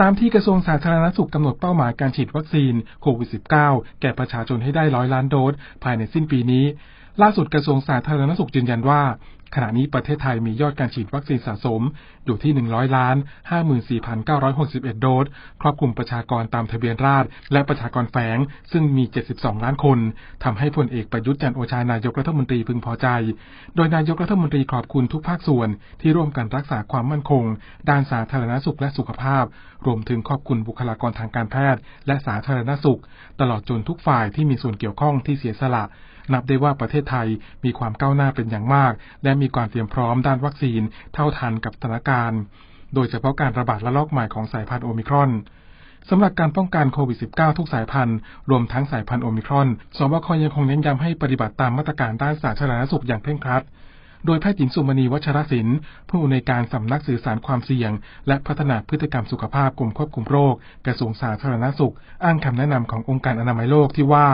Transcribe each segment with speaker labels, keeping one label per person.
Speaker 1: ตามที่กระทรวงสาธารณสุขกำหนดเป้าหมายการฉีดวัคซีนโควิด -19 แก่ประชาชนให้ได้ร้อยล้านโดส ภายในสิ้นปีนี้ ล่าสุดกระทรวงสาธารณสุขยืนยันว่าขณะนี้ประเทศไทยมียอดการฉีดวัคซีนสะสมอยู่ที่ 100 ล้าน 54,961 โดส ครอบคลุมประชากรตามทะเบียนราษฎรและประชากรแฝง ซึ่งมี 72 ล้านคนทำให้พลเอกประยุทธ์จันโอชานายกรัฐมนตรีพึงพอใจ โดยนายกรัฐมนตรีขอบคุณทุกภาคส่วนที่ร่วมกันรักษาความมั่นคง ด้านสาธารณสุขและสุขภาพ รวมถึงขอบคุณบุคลากรทางการแพทย์ และสาธารณสุข ตลอดจนทุกฝ่ายที่มีส่วนเกี่ยวข้องที่เสียสละ นับได้ว่าประเทศไทยมีความก้าวหน้าเป็นอย่างมาก และมีความเตรียมพร้อมด้านวัคซีนเท่าทันกับสถานการณ์ โดยเฉพาะการระบาดระลอกใหม่ของสายพันธุ์โอมิครอนสำหรับการป้องกันโควิด -19 ทุกสายพันธุ์ รวมทั้งสายพันธุ์โอมิครอน สบคยังคงเน้นย้ำให้ปฏิบัติตามมาตรการด้านสาธารณสุขอย่างเคร่งครัด โดยแพทย์หญิงสุมณีวัชรศิลป์ผู้อำนวยการสำนักสื่อสารความเสี่ยง และพัฒนาพฤติกรรมสุขภาพกรมควบคุมโรค กระทรวงสาธารณสุข อ้างคำแนะนำขององค์การอนามัยโลกที่ว่า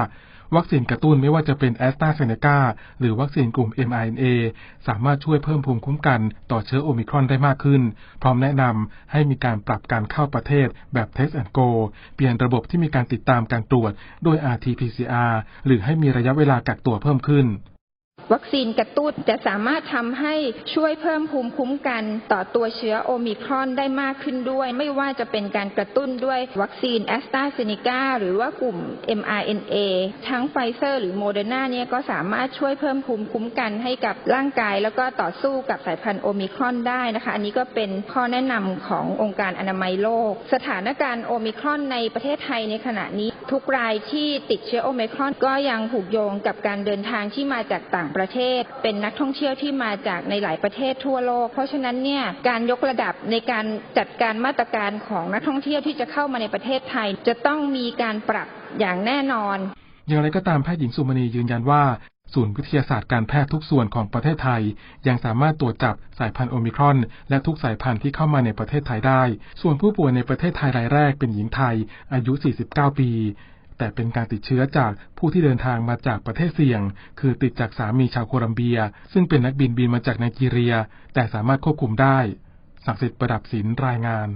Speaker 1: วัคซีนกระตุ้นไม่ว่าจะเป็นแอสตราเซเนกาหรือวัคซีนกลุ่ม mRNA สามารถช่วยเพิ่มภูมิคุ้มกันต่อเชื้อโอมิครอนได้มากขึ้น พร้อมแนะนำให้มีการปรับการเข้าประเทศแบบ Test and Go เปลี่ยนระบบที่มีการติดตามการตรวจด้วย RT-PCR หรือให้มีระยะเวลากักตัวเพิ่มขึ้น
Speaker 2: วัคซีนกระตุ้นจะสามารถทำให้ช่วยเพิ่มภูมิคุ้มกันต่อตัวเชื้อโอมิครอนได้มากขึ้นด้วย ไม่ว่าจะเป็นการกระตุ้นด้วยวัคซีนแอสตราเซเนกาหรือว่ากลุ่ม mRNA ทั้งไฟเซอร์หรือโมเดอร์นาเนี่ยก็สามารถช่วยเพิ่มภูมิคุ้มกันให้กับร่างกาย แล้วก็ต่อสู้กับสายพันธุ์โอมิครอนได้นะคะ อันนี้ก็เป็นข้อแนะนำขององค์การอนามัยโลก สถานการณ์โอมิครอนในประเทศไทยในขณะนี้ ทุกรายที่ติดเชื้อโอมิครอนก็ยังผูกโยงกับการเดินทางที่มาจากต่างประเทศ เป็นนักท่องเที่ยวที่มาจากในหลายประเทศทั่วโลก เพราะฉะนั้นเนี่ยการยกระดับในการจัดการมาตรการของนักท่องเที่ยวที่จะเข้ามาในประเทศไทย จะต้องมีการปรับอย่างแน่นอน
Speaker 1: อย่างไรก็ตามแพทย์หญิงสุมณียืนยันว่าศูนย์วิทยาศาสตร์การแพทย์ทุกส่วนของประเทศไทย ยังสามารถตรวจจับสายพันธุ์โอมิครอน และทุกสายพันธุ์ที่เข้ามาในประเทศไทยได้ ส่วนผู้ป่วยในประเทศไทยรายแรกเป็นหญิงไทย อายุ 49 ปี แต่เป็นการติดเชื้อจากผู้ที่เดินทางมาจากประเทศเสี่ยง คือติดจากสามีชาวโคลัมเบีย ซึ่งเป็นนักบินบินมาจากไนจีเรีย แต่สามารถควบคุมได้ ศักดิ์สิทธิ์ประดับศิลรายงาน